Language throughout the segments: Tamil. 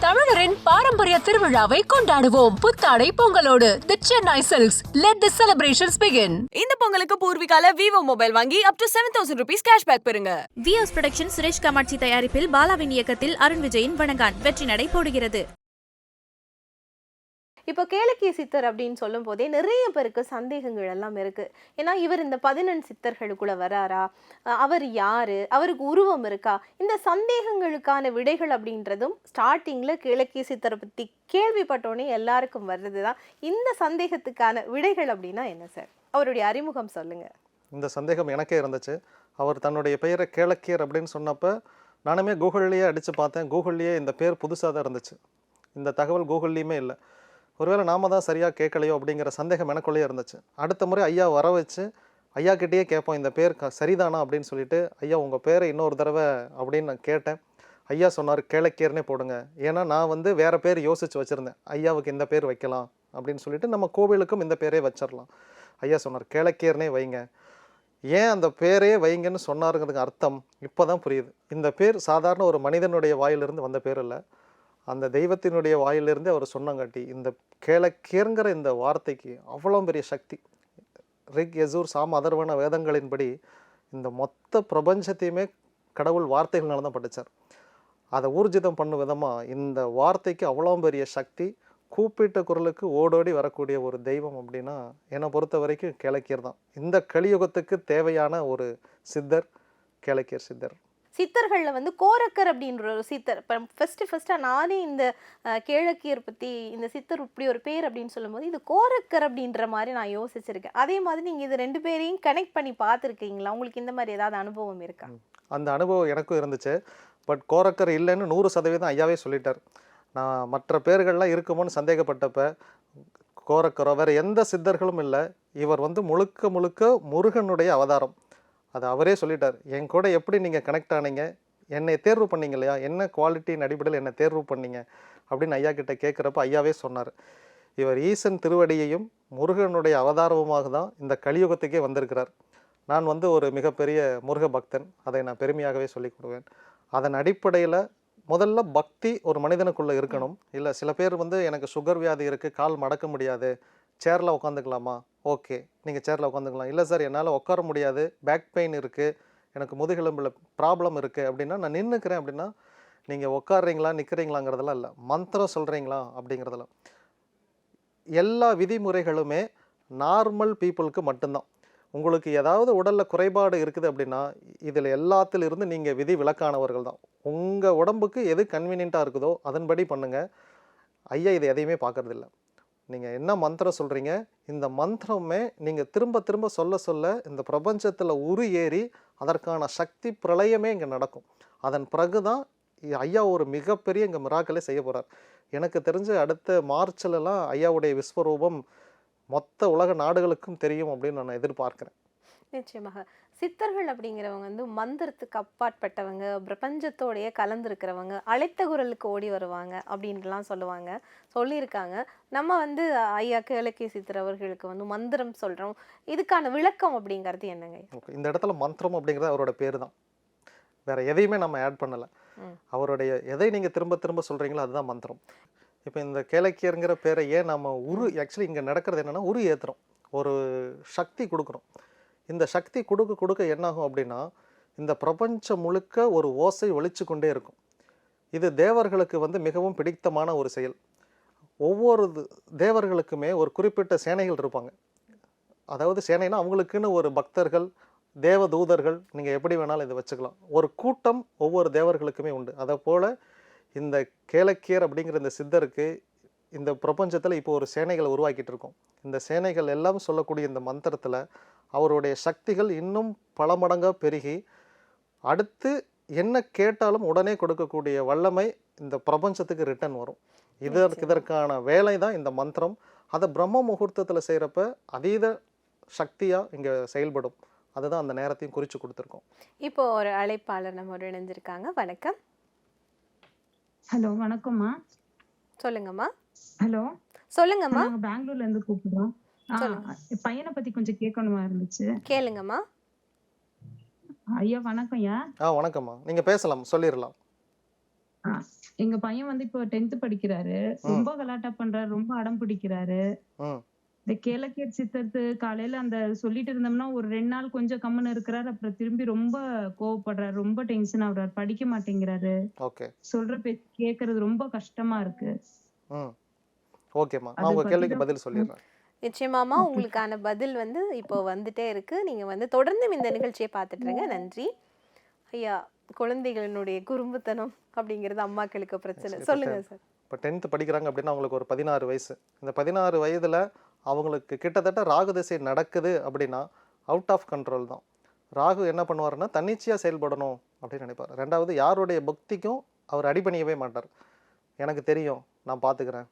தமிழரின் பாரம்பரிய திருவிழாவை கொண்டாடுவோம். புத்தாடை பொங்கலோடு. The Chennai silks let the celebrations begin இந்த பொங்கலுக்கு பூர்விகால விவோ மொபைல் வாங்கி up to seven thousand rupees cashback பெறுங்க. விஎஸ் புரொடக்ஷன் சுரேஷ் காமாட்சி தயாரிப்பில் பாலாவின் இயக்கத்தில் அருண் விஜயின் வணங்கான். வெற்றி நடை போடுகிறது. இப்போ கேளக்கிய சித்தர் அப்படின்னு சொல்லும் போதே நிறைய பேருக்கு சந்தேகங்கள் எல்லாம் இருக்கு. ஏன்னா இவர் இந்த பதினெண் சித்தர்களுக்குள்ள வராரா? அவர் யாரு? அவருக்கு உருவம் இருக்கா? இந்த சந்தேகங்களுக்கான விடைகள் அப்படின்றதும் ஸ்டார்டிங்ல கேளக்கிய சித்தரை பத்தி கேள்விப்பட்டோன்னே எல்லாருக்கும் வர்றது தான் இந்த சந்தேகத்துக்கான விடைகள் அப்படின்னா என்ன சார்? அவருடைய அறிமுகம் சொல்லுங்க. இந்த சந்தேகம் எனக்கே இருந்துச்சு. அவர் தன்னுடைய பெயரை கேளக்கியர் அப்படின்னு சொன்னப்போ நானுமே கூகுள்லேயே அடித்து பார்த்தேன். கூகுள்லேயே இந்த பேர் புதுசாக தான் இருந்துச்சு. இந்த தகவல் கூகுள்லேயுமே இல்லை. ஒருவேளை நாம தான் சரியாக கேட்கலையோ அப்படிங்கிற சந்தேகம் எனக்குள்ளேயே இருந்துச்சு. அடுத்த முறை ஐயா வர வச்சு ஐயா கிட்டேயே கேட்போம் இந்த பேர் க சரிதானா? அப்படின்னு சொல்லிட்டு ஐயா உங்கள் பேரை இன்னொரு தடவை அப்படின்னு நான் கேட்டேன். ஐயா சொன்னார் கேளக்கியர்னே போடுங்க. ஏன்னா நான் வந்து வேறு பேர் யோசித்து வச்சுருந்தேன். ஐயாவுக்கு இந்த பேர் வைக்கலாம். அப்படின்னு சொல்லிட்டு நம்ம கோவிலுக்கும் இந்த பேரே வச்சிடலாம் ஐயா சொன்னார் கேளக்கியர்னே வைங்க. ஏன் அந்த பேரே வைங்கன்னு சொன்னாருங்கிறதுக்கு அர்த்தம் இப்போ தான் புரியுது. இந்த பேர் சாதாரண ஒரு மனிதனுடைய வாயிலிருந்து வந்த பேர் இல்லை அந்த தெய்வத்தினுடைய வாயிலிருந்து அவர் சொன்னங்காட்டி இந்த கேளக்கேங்கிற இந்த வார்த்தைக்கு அவ்வளோ பெரிய சக்தி. ரிக் எசூர் சாம் அதர்வன வேதங்களின்படி இந்த மொத்த பிரபஞ்சத்தையுமே கடவுள் வார்த்தைகள்னால தான் படித்தார் அதை ஊர்ஜிதம் பண்ணும் விதமாக இந்த வார்த்தைக்கு அவ்வளோ பெரிய சக்தி கூப்பிட்ட குரலுக்கு ஓடோடி வரக்கூடிய ஒரு தெய்வம் அப்படின்னா என்னை பொறுத்த வரைக்கும் கேளக்கியர் தான். இந்த கலியுகத்துக்கு தேவையான ஒரு சித்தர் கேளக்கியர் சித்தர். சித்தர்களில் வந்து கோரக்கர் அப்படின்ற ஒரு சித்தர். இப்போ ஃபஸ்ட்டு ஃபஸ்ட்டாக நானே இந்த கேழக்கியர் பற்றி இந்த சித்தர் இப்படி ஒரு பேர் அப்படின்னு சொல்லும்போது இது கோரக்கர் அப்படின்ற மாதிரி நான் யோசிச்சிருக்கேன். அதே மாதிரி நீங்கள் இது ரெண்டு பேரையும் கனெக்ட் பண்ணி பார்த்துருக்கீங்களா? உங்களுக்கு இந்த மாதிரி ஏதாவது அனுபவம் இருக்கா? அந்த அனுபவம் எனக்கும் இருந்துச்சு. பட் கோரக்கர் இல்லைன்னு நூறு சதவீதம் ஐயாவே சொல்லிட்டார். நான் மற்ற பேர்கள்லாம் இருக்குமோன்னு சந்தேகப்பட்டப்ப கோரக்கரோ வேறு எந்த சித்தர்களும் இல்லை. இவர் வந்து முழுக்க முழுக்க முருகனுடைய அவதாரம். அது அவரே சொல்லிட்டார். என் கூட எப்படி நீங்கள் கனெக்ட் ஆனீங்க? என்னை தேர்வு பண்ணீங்க இல்லையா? என்ன குவாலிட்டியின் அடிப்படையில் என்னை தேர்வு பண்ணீங்க? அப்படின்னு ஐயா கிட்டே கேட்குறப்ப ஐயாவே சொன்னார். இவர் ஈசன் திருவடியையும் முருகனுடைய அவதாரமுமாக தான் இந்த கலியுகத்துக்கே வந்திருக்கிறார். நான் வந்து ஒரு மிகப்பெரிய முருக பக்தன். அதை நான் பெருமையாகவே சொல்லிக் கொடுவேன். அதன் அடிப்படையில் முதல்ல பக்தி ஒரு மனிதனுக்குள்ளே இருக்கணும். இல்லை சில பேர் வந்து எனக்கு சுகர் வியாதி இருக்குது கால் மடக்க முடியாது. சேரில் உட்காந்துக்கலாமா ஓகே நீங்கள் சேரில் உட்காந்துக்கலாம் இல்லை சார் என்னால் உட்கார முடியாது. பேக் பெயின் இருக்குது எனக்கு முதுகெலும்பில் ப்ராப்ளம் இருக்குது அப்படின்னா நான் நின்றுக்கிறேன் அப்படின்னா நீங்கள் உட்காடுறீங்களா நிற்கிறீங்களாங்கிறதெல்லாம் இல்லை. மந்திரம் சொல்கிறீங்களா அப்படிங்கிறதெல்லாம். எல்லா விதிமுறைகளுமே நார்மல் பீப்புளுக்கு மட்டும்தான். உங்களுக்கு ஏதாவது உடலில் குறைபாடு இருக்குது அப்படின்னா இதில் எல்லாத்திலிருந்து நீங்கள் விதி விலக்கானவர்கள் தான். உங்கள் உடம்புக்கு எது கன்வீனியண்ட்டாக இருக்குதோ அதன்படி பண்ணுங்கள் ஐயா இது எதையுமே பார்க்கறதில்ல. நீங்கள் என்ன மந்திரம் சொல்கிறீங்க இந்த மந்திரமே நீங்கள் திரும்ப திரும்ப சொல்ல சொல்ல இந்த பிரபஞ்சத்தில் உரு ஏறி அதற்கான சக்தி பிரளயமே இங்கே நடக்கும். அதன் பிறகு தான் ஐயா ஒரு மிகப்பெரிய இங்கே மிராக்களே செய்ய போகிறார் எனக்கு தெரிஞ்சு அடுத்த மார்ச்லலாம் ஐயாவுடைய விஸ்வரூபம் மொத்த உலக நாடுகளுக்கும் தெரியும் அப்படின்னு நான் எதிர்பார்க்குறேன். நிச்சயமாக. சித்தர்கள் அப்படிங்கிறவங்க வந்து மந்திரத்துக்கு அப்பாற்பட்டவங்க பிரபஞ்சத்தோடயே கலந்துருக்கிறவங்க அழைத்த குரலுக்கு ஓடி வருவாங்க அப்படின்ட்டுலாம் சொல்லுவாங்க. சொல்லியிருக்காங்க. நம்ம வந்து ஐயா கேளக்கிய சித்தர் அவர்களுக்கு வந்து மந்திரம் சொல்றோம். இதுக்கான விளக்கம் அப்படிங்கிறது என்னங்க? ஓகே. இந்த இடத்துல மந்திரம் அப்படிங்கிறது அவரோட பேர் தான். வேற எதையுமே நம்ம ஆட் பண்ணலை. அவருடைய எதை நீங்கள் திரும்ப திரும்ப சொல்கிறீங்களோ அதுதான் மந்திரம். இப்போ இந்த கேளக்கியருங்கிற பேரை ஏன் நம்ம உரு ஆக்சுவலி இங்கே நடக்கிறது என்னென்னா உரு ஏற்றுறோம் ஒரு சக்தி கொடுக்குறோம் இந்த சக்தி கொடுக்க கொடுக்க என்னாகும் அப்படின்னா இந்த பிரபஞ்சம் முழுக்க ஒரு ஓசை ஒழிச்சு கொண்டே இருக்கும். இது தேவர்களுக்கு வந்து மிகவும் பிடித்தமான ஒரு செயல். ஒவ்வொரு தேவர்களுக்குமே ஒரு குறிப்பிட்ட சேனைகள் இருப்பாங்க. அதாவது சேனைனா அவங்களுக்குன்னு ஒரு பக்தர்கள் தேவ தூதர்கள் நீங்கள் எப்படி வேணாலும் இதை வச்சுக்கலாம். ஒரு கூட்டம் ஒவ்வொரு தேவர்களுக்குமே உண்டு. அதை போல் இந்த கேளக்கியர் அப்படிங்கிற இந்த சித்தருக்கு இந்த பிரபஞ்சத்தில் இப்போ ஒரு சேனைகளை உருவாக்கிட்டு இருக்கோம் இந்த சேனைகள் எல்லாம் சொல்லக்கூடிய இந்த மந்திரத்தில் அவருடைய சக்திகள் இன்னும் பல மடங்காக பெருகி அடுத்து என்ன கேட்டாலும் உடனே கொடுக்கக்கூடிய வல்லமை இந்த பிரபஞ்சத்துக்கு ரிட்டர்ன் வரும். இதற்கு இதற்கான வேலை தான் இந்த மந்திரம். அதை பிரம்ம முகூர்த்தத்தில் செய்கிறப்ப அதீத சக்தியாக இங்கே செயல்படும். அதுதான் அந்த நேரத்தையும் குறித்து கொடுத்துருக்கோம். இப்போ ஒரு அழைப்பாளர் நம்மோட இணைஞ்சிருக்காங்க வணக்கம். ஹலோ வணக்கம்மா. சொல்லுங்கம்மா. ஹலோ? சொல்லுங்கம்மா. நாங்க பெங்களூர்ல இருந்து கூப்பிடுறோம். ஆ, சொல்லுங்க. என் பையனை பத்தி கொஞ்சம் கேட்கணுமா இருந்துச்சு? கேளுங்கம்மா. ஐயா வணக்கம் ஐயா. ஆ வணக்கம்மா. நீங்கள் பேசலாம் சொல்லிடலாம். எங்க பையன் வந்து இப்போ டென்த் படிக்கிறாரு. ரொம்ப கலாட்டா பண்றாரு ரொம்ப அடம் பிடிக்கிறாரு. ம். இந்த கேளக்கேட் சித்தத்து காலையில அந்த சொல்லிட்டு இருந்தோம்னா ஒரு ரெண்டு நாள் கொஞ்சம் கம்முன்னு இருக்கிறாரு. அப்புறம் திரும்பி ரொம்ப கோவப்படுறாரு ரொம்ப டென்ஷன் ஆகுறாரு. படிக்க மாட்டேங்கிறாரு. ஓகே. சொல்ற பேச்சு கேக்குறது ரொம்ப கஷ்டமா இருக்கு. ம். ஓகேம்மா நான் உங்கள் கேள்விக்கு பதில் சொல்லிடுறேன். நிச்சயமாமா. உங்களுக்கான பதில் வந்து இப்போ வந்துட்டே இருக்கு. நீங்க வந்து தொடர்ந்து இந்த நிகழ்ச்சியை பார்த்துட்டு இருங்க நன்றி. ஐயா குழந்தைகளினுடைய குறும்புத்தனம் அப்படிங்கிறது அம்மாக்களுக்கு பிரச்சனை. சொல்லுங்க சார். இப்போ டென்த்து படிக்கிறாங்க அப்படின்னா அவங்களுக்கு ஒரு பதினாறு வயசு. இந்த பதினாறு வயதில் அவங்களுக்கு கிட்டத்தட்ட ராகு திசை நடக்குது அப்படின்னா அவுட் ஆஃப் கண்ட்ரோல் தான். ராகு என்ன பண்ணுவாருன்னா தன்னிச்சையாக செயல்படணும் அப்படின்னு நினைப்பார். ரெண்டாவது யாருடைய பக்திக்கும் அவர் அடிபணியவே மாட்டார். எனக்கு தெரியும். நான் பார்த்துக்கிறேன்.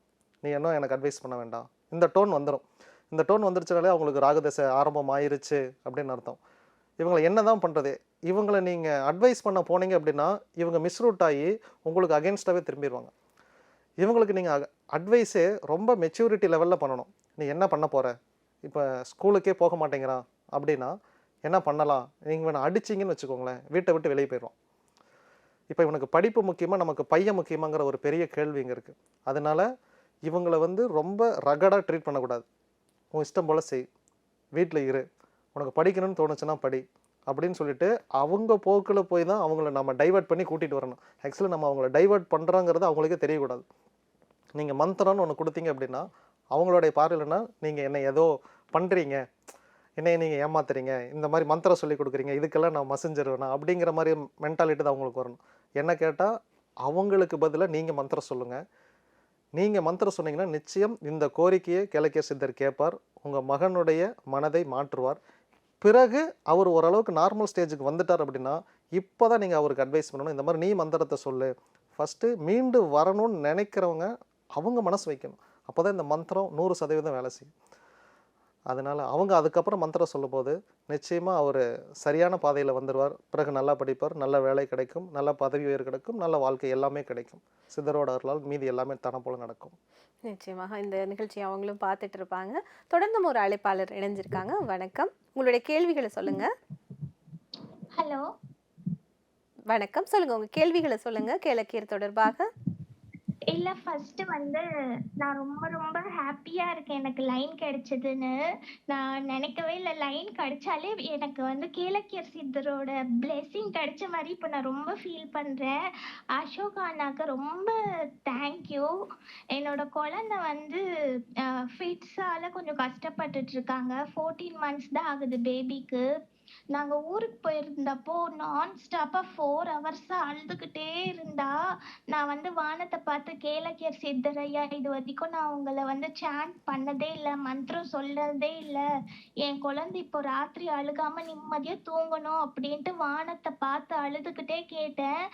நீ என்ன எனக்கு அட்வைஸ் பண்ண வேண்டாம். இந்த டோன் வந்துடும் இந்த டோன் வந்துருச்சுனாலே அவங்களுக்கு ராகதசை ஆரம்பம் ஆயிருச்சு அப்படின்னு அர்த்தம். இவங்களை என்ன தான் பண்ணுறது இவங்களை நீங்கள் அட்வைஸ் பண்ண போனீங்க அப்படின்னா இவங்க மிஸ்ரூட் ஆகி உங்களுக்கு அகேன்ஸ்டாகவே திரும்பிடுவாங்க இவங்களுக்கு நீங்கள் அட்வைஸே ரொம்ப மெச்சூரிட்டி லெவலில் பண்ணணும். நீ என்ன பண்ண போகிற இப்போ ஸ்கூலுக்கே போக மாட்டேங்கிறான் அப்படின்னா என்ன பண்ணலாம்? நீங்கள் இவனை அடிச்சிங்கன்னு வச்சுக்கோங்களேன். வீட்டை விட்டு வெளியே போயிடுவான். இப்போ இவனுக்கு படிப்பு முக்கியமாக நமக்கு பையன் முக்கியமாங்கிற ஒரு பெரிய கேள்வி இங்கே இருக்குது அதனால் இவங்களை வந்து ரொம்ப ரகடாக ட்ரீட் பண்ணக்கூடாது. உன் இஷ்டம் போல் செய். வீட்டில் இரு. உனக்கு படிக்கணும்னு தோணுச்சுன்னா படி. அப்படின்னு சொல்லிட்டு அவங்க போக்கில் போய் தான் அவங்கள நம்ம டைவர்ட் பண்ணி கூட்டிகிட்டு வரணும். ஆக்சுவலி நம்ம அவங்கள டைவர்ட் பண்ணுறாங்கிறது அவங்களுக்கே தெரியக்கூடாது. நீங்கள் மந்திரம்னு ஒன்று கொடுத்தீங்க அப்படின்னா அவங்களுடைய பார்வையிலனா நீங்கள் என்னை ஏதோ பண்ணுறீங்க என்னை நீங்கள் ஏமாத்துறீங்க. இந்த மாதிரி மந்திரம் சொல்லி கொடுக்குறீங்க. இதுக்கெல்லாம் நான் மசிஞ்சிருவேனா? அப்படிங்கிற மாதிரி மென்டாலிட்டி தான் அவங்களுக்கு வரணும். என்ன கேட்டால் அவங்களுக்கு பதிலாக நீங்கள் மந்திரம் சொல்லுங்கள் நீங்கள் மந்திரம் சொன்னீங்கன்னா நிச்சயம் இந்த கோரிக்கையை கிழக்கிய சித்தர் கேட்பார். உங்கள் மகனுடைய மனதை மாற்றுவார். பிறகு அவர் ஓரளவுக்கு நார்மல் ஸ்டேஜுக்கு வந்துட்டார் அப்படின்னா இப்போ தான் நீங்கள் அவருக்கு அட்வைஸ் பண்ணணும். இந்த மாதிரி நீ மந்திரத்தை சொல்லு. ஃபஸ்ட்டு மீண்டு வரணும்னு நினைக்கிறவங்க அவங்க மனசு வைக்கணும். அப்போ தான் இந்த மந்திரம் நூறு சதவீதம் வேலை செய்யும். அதனால் அவங்க அதுக்கப்புறம் மந்திரம் சொல்லும்போது நிச்சயமாக அவர் சரியான பாதையில் வந்துடுவார் பிறகு நல்லா படிப்பார் நல்ல வேலை கிடைக்கும் நல்ல பதவி உயர் கிடைக்கும் நல்ல வாழ்க்கை எல்லாமே கிடைக்கும். சித்தரோட அருளால் மீதி எல்லாமே தன போல நடக்கும். நிச்சயமாக இந்த நிகழ்ச்சி அவங்களும் பார்த்துட்டு இருப்பாங்க. தொடர்ந்தும் ஒரு அழைப்பாளர் இணைஞ்சிருக்காங்க. வணக்கம். உங்களுடைய கேள்விகளை சொல்லுங்க. ஹலோ வணக்கம். சொல்லுங்க. உங்க கேள்விகளை சொல்லுங்க. கிழக்கீர் தொடர்பாக. இல்ல ஃபர்ஸ்ட் வந்து நான் ரொம்ப ரொம்ப ஹாப்பியா இருக்கேன். எனக்கு லைன் கிடைச்சதுன்னு. நான் நினைக்கவே இல்லை. லைன் கிடைச்சாலே எனக்கு வந்து கேலக்கியர் சித்தரோட பிளெஸிங் கிடைச்ச மாதிரி இப்போ நான் ரொம்ப ஃபீல் பண்றேன். அசோக் அண்ணாக்கு ரொம்ப தேங்க்யூ என்னோட குழந்தை வந்து ஃபிட்ஸால கொஞ்சம் கஷ்டப்பட்டுட்டு இருக்காங்க. ஃபோர்டீன் மந்த்ஸ் தான் ஆகுது பேபிக்கு நாங்க ஊருக்கு போயிருந்தப்போ நான் ஸ்டாப்பா ஃபோர் ஹவர்ஸா அழுதுகிட்டே இருந்தா நான் வந்து வானத்தை பார்த்து கேளக்கியர் சித்தரையா இது வரைக்கும் நான் உங்களை வந்து சாண்ட் பண்ணதே இல்லை மந்திரம் சொல்றதே இல்லை. என் குழந்தை இப்போ ராத்திரி அழுகாம நிம்மதியா தூங்கணும் அப்படின்ட்டு வானத்தை பார்த்து அழுதுகிட்டே கேட்டேன்.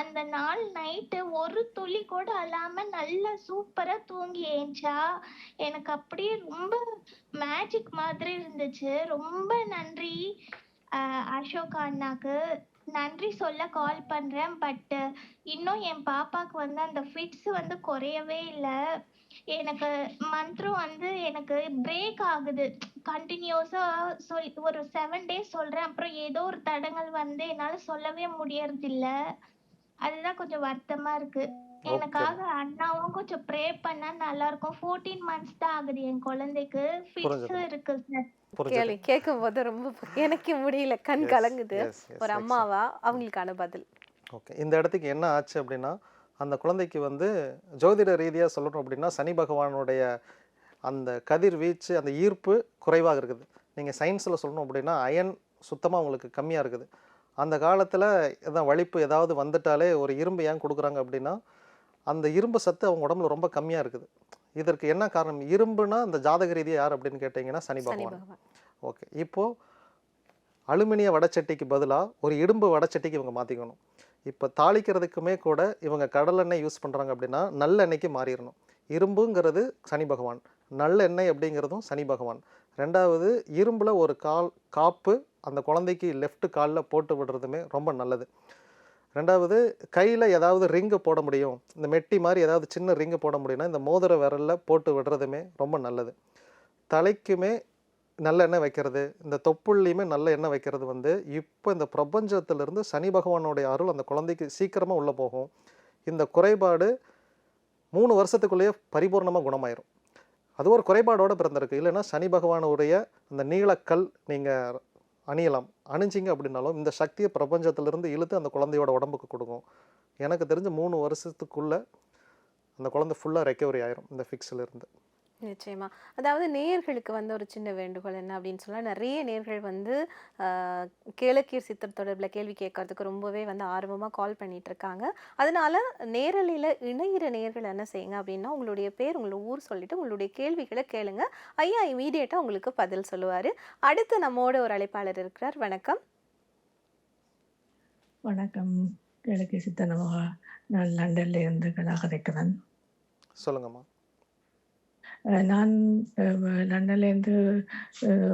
அந்த நாள் நைட்டு ஒரு துளி கூட அழாம நல்லா சூப்பரா தூங்கி ஏஞ்சா. எனக்கு அப்படியே ரொம்ப மேஜிக் மாதிரி இருந்துச்சு. ரொம்ப நன்றி அசோக் அசோகா அண்ணாக்கு. நன்றி சொல்ல கால் பண்றேன் பட் இன்னும் என் பாப்பாக்கு வந்து அந்த ஃபிட்ஸ் வந்து குறையவே இல்லை. எனக்கு மந்த்ரும் வந்து எனக்கு பிரேக் ஆகுது. கண்டினியூஸா சொல் ஒரு செவன் டேஸ் சொல்றேன். அப்புறம் ஏதோ ஒரு தடங்கள் வந்து என்னால சொல்லவே முடியறதில்ல. அதுதான் கொஞ்சம் வருத்தமா இருக்கு. எனக்காக அண்ணாவும் கொஞ்சம் ப்ரே பண்ணா நல்லா இருக்கும் ஃபோர்டீன் மந்த்ஸ் தான் ஆகுது என் குழந்தைக்கு. ஃபிட்ஸ். இருக்கு சார் கேள்வி கேட்கும் போது ரொம்ப எனக்கு முடியல. கண் கலங்குது. ஒரு. அம்மாவா? அவங்களுக்கான பதில். ஓகே இந்த இடத்துக்கு என்ன ஆச்சு அப்படின்னா அந்த குழந்தைக்கு வந்து ஜோதிட ரீதியாக சொல்லணும் அப்படின்னா சனி பகவானுடைய அந்த கதிர் வீச்சு அந்த ஈர்ப்பு குறைவாக இருக்குது. நீங்கள் சயின்ஸில் சொல்லணும் அப்படின்னா அயன் சுத்தமாக உங்களுக்கு கம்மியாக இருக்குது. அந்த காலத்தில் எதாவது வலிப்பு ஏதாவது வந்துட்டாலே ஒரு இரும்பு ஏன் கொடுக்குறாங்க அப்படின்னா அந்த இரும்பு சத்து அவங்க உடம்புல ரொம்ப கம்மியாக இருக்குது. இதற்கு என்ன காரணம்? இரும்புனா அந்த ஜாதக ரீதியாக யார் அப்படின்னு கேட்டிங்கன்னா சனி பகவான். ஓகே. இப்போது அலுமினிய வடச்சட்டிக்கு பதிலாக ஒரு இரும்பு வடச்சட்டிக்கு இவங்க மாற்றிக்கணும் இப்போ தாளிக்கிறதுக்குமே கூட இவங்க கடலெண்ணெய் யூஸ் பண்ணுறாங்க அப்படின்னா நல்லெண்ணெய்க்கு மாறிடணும். இரும்புங்கிறது சனி பகவான். நல்லெண்ணெய் அப்படிங்கிறதும் சனி பகவான். ரெண்டாவது இரும்பில் ஒரு கால் காப்பு அந்த குழந்தைக்கு லெஃப்ட் காலில் போட்டு விடுறதுமே ரொம்ப நல்லது. ரெண்டாவது கையில் ஏதாவது ரிங்கு போட முடியும். இந்த மெட்டி மாதிரி ஏதாவது சின்ன ரிங்கு போட முடியும்னா இந்த மோதிர விரலில் போட்டு விடுறதுமே ரொம்ப நல்லது. தலைக்குமே நல்ல எண்ணெய் வைக்கிறது இந்த தொப்புள்லையுமே நல்ல எண்ணெய் வைக்கிறது வந்து இப்போ இந்த பிரபஞ்சத்திலிருந்து சனி பகவானுடைய அருள் அந்த குழந்தைக்கு சீக்கிரமாக உள்ளே போகும். இந்த குறைபாடு மூணு வருஷத்துக்குள்ளேயே பரிபூர்ணமாக குணமாயிரும். அது ஒரு குறைபாடோட பிறந்திருக்கு. இல்லைன்னா சனி பகவானுடைய அந்த நீலக்கல் நீங்கள் அணியலாம். அணிஞ்சிங்க அப்படின்னாலும் இந்த சக்தியை பிரபஞ்சத்திலிருந்து இழுத்து அந்த குழந்தையோட உடம்புக்கு கொடுக்கும். எனக்கு தெரிஞ்சு மூணு வருஷத்துக்குள்ளே அந்த குழந்தை ஃபுல்லாக ரெக்கவரி ஆயிரும் இந்த ஃபிக்ஸில் இருந்து நிச்சயமா. அதாவது நேயர்களுக்கு வந்து ஒரு சின்ன வேண்டுகோள் என்ன அப்படின்னு சொன்னா நிறைய நேர்கள் வந்து கேளக்கீர் சித்தர் தொடர்பில் கேள்வி கேட்கறதுக்கு ரொம்பவே வந்து ஆர்வமா கால் பண்ணிட்டு இருக்காங்க அதனால நேரலையில் இணையிற நேர்கள் என்ன செய்யுங்க அப்படின்னா உங்களுடைய பேர் உங்களோட ஊர் சொல்லிட்டு உங்களுடைய கேள்விகளை கேளுங்க. ஐயா இமீடியட்டா உங்களுக்கு பதில் சொல்லுவாரு. அடுத்து நம்மோட ஒரு அழைப்பாளர் இருக்கிறார். வணக்கம். வணக்கம். கிழக்கு சித்தனமாக நான் லண்டன்ல இருந்து கலா கதைக்கிறேன் சொல்லுங்கம்மா. நான் லண்டன்லேருந்து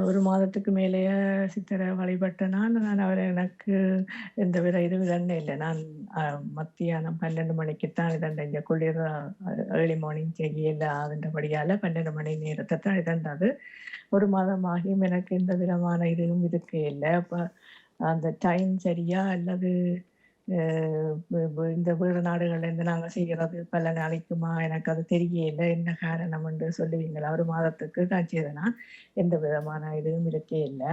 ஒரு மாதத்துக்கு மேலேயே சித்தரை வழிபட்ட நான் அவர் எனக்கு எந்த வித இது இதண்டே இல்லை. நான் மத்தியானம் பன்னெண்டு மணிக்கு தான் இதண்ட இங்கே குளிர் ஏர்லி மார்னிங் செய்யல அதுன்றபடியால பன்னெண்டு மணி நேரத்தை தான் இதண்டது ஒரு மாதம் ஆகியும் எனக்கு எந்த விதமான இதுவும் இருக்கே இல்லை. அப்போ அந்த டைம் சரியா அல்லது இந்த வேறு நாடுகள்ல இருந்து நாங்க செய்யறது பல நாளைக்குமா எனக்கு அது தெரியல. என்ன காரணம் என்று சொல்லுவீங்களா? ஒரு மாதத்துக்கு நான் செய்தேனா எந்த விதமான இதுவும் இருக்கே இல்லை.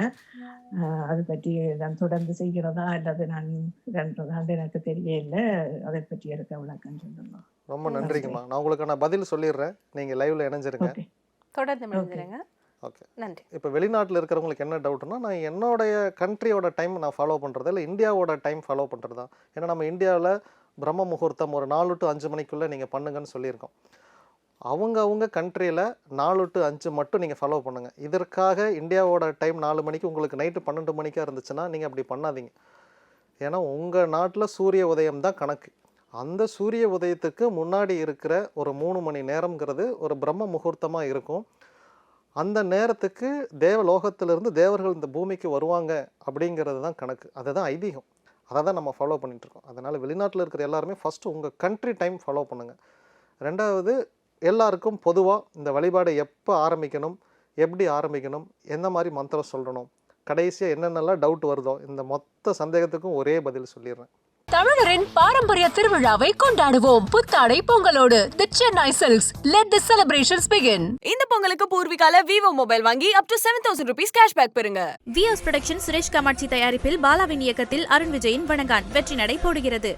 அது பற்றி நான் தொடர்ந்து செய்கிறதா அல்லது நான் இதன்றதான்னு எனக்கு தெரியல அதை பற்றி இருக்க விளக்கம் சொல்லுங்க. ரொம்ப நன்றிங்கம்மா. நான் உங்களுக்கான பதில் சொல்லிடுறேன். நீங்கள் லைவில் இணைஞ்சிருங்க. தொடர்ந்து ஓகே. நன்றி. இப்போ வெளிநாட்டில் இருக்கிறவங்களுக்கு என்ன டவுட்னா நான் என்னுடைய கண்ட்ரியோட டைம் நான் ஃபாலோ பண்ணுறது இல்லை இந்தியாவோட டைம் ஃபாலோ பண்ணுறது தான் ஏன்னா நம்ம இந்தியாவில் பிரம்ம முகூர்த்தம் ஒரு நாலு டு அஞ்சு மணிக்குள்ளே நீங்கள் பண்ணுங்கன்னு சொல்லியிருக்கோம். அவங்க அவங்க கண்ட்ரியில் நாலு டு அஞ்சு மட்டும் நீங்கள் ஃபாலோ பண்ணுங்கள் இதற்காக இந்தியாவோட டைம் நாலு மணிக்கு உங்களுக்கு நைட்டு பன்னெண்டு மணிக்காக இருந்துச்சுன்னா நீங்கள் அப்படி பண்ணாதீங்க. ஏன்னா உங்கள் நாட்டில் சூரிய உதயம் தான் கணக்கு. அந்த சூரிய உதயத்துக்கு முன்னாடி இருக்கிற ஒரு மூணு மணி நேரம்ங்கிறது ஒரு பிரம்ம முகூர்த்தமாக இருக்கும். அந்த நேரத்துக்கு தேவலோகத்திலிருந்து தேவர்கள் இந்த பூமிக்கு வருவாங்க அப்படிங்கிறது தான் கணக்கு. அதுதான் ஐதீகம். அதை தான் நம்ம ஃபாலோ பண்ணிகிட்ருக்கோம் அதனால் வெளிநாட்டில் இருக்கிற எல்லாருமே ஃபஸ்ட்டு உங்கள் கண்ட்ரி டைம் ஃபாலோ பண்ணுங்கள் ரெண்டாவது எல்லாருக்கும் பொதுவாக இந்த வழிபாடை எப்போ ஆரம்பிக்கணும் எப்படி ஆரம்பிக்கணும் எந்த மாதிரி மந்திரம் சொல்லணும் கடைசியாக என்னென்னலாம் டவுட் வருதோ இந்த மொத்த சந்தேகத்துக்கும் ஒரே பதில் சொல்லிடுறேன். தமிழரின் பாரம்பரிய திருவிழாவை கொண்டாடுவோம். புத்தாடை பொங்கலோடு. The Chennai silks let the celebrations begin இந்த பொங்கலுக்கு பூர்விகால விவோ மொபைல் வாங்கி up to seven thousand rupees cashback பெறுங்க. விஎஸ் புரொடக்ஷன் சுரேஷ் காமாட்சி தயாரிப்பில் பாலாவின் இயக்கத்தில் அருண் விஜயின் வணங்கான். வெற்றி நடை போடுகிறது.